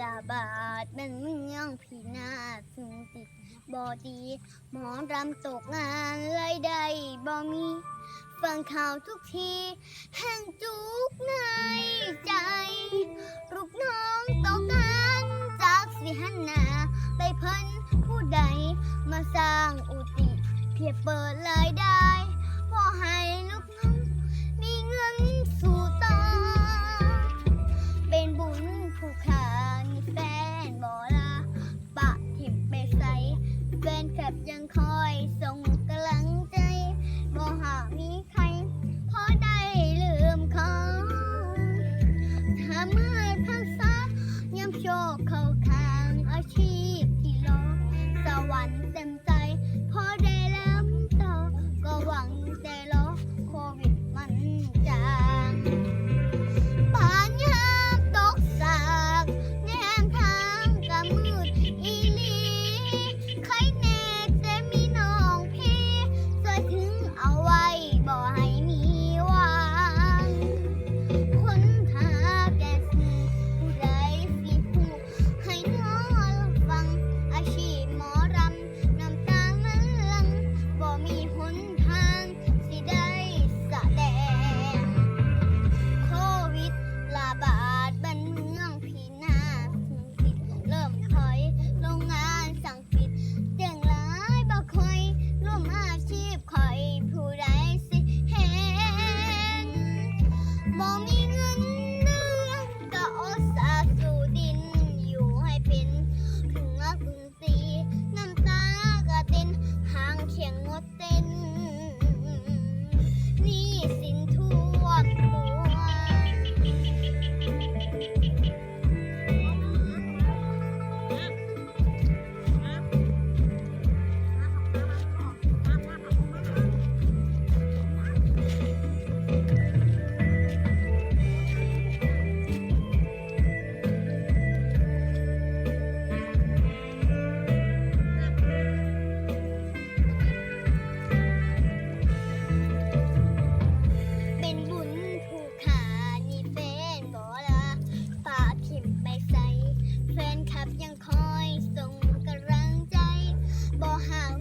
ระบาดมันเมืองพินาศสุงติดบอดี หมอรำตกงานรายได้บ่มี ฟังข่าวทุกที แห่งจุกในใจลูกน้องตกงานจากสิหันนาไปเพิ่นผู้ใดมาสร้างอุติ เพียเปิดรายได้ ทางอาชีพที่รอสวรรค์เต็มใจ mommy?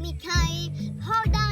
มีใครพ่อได้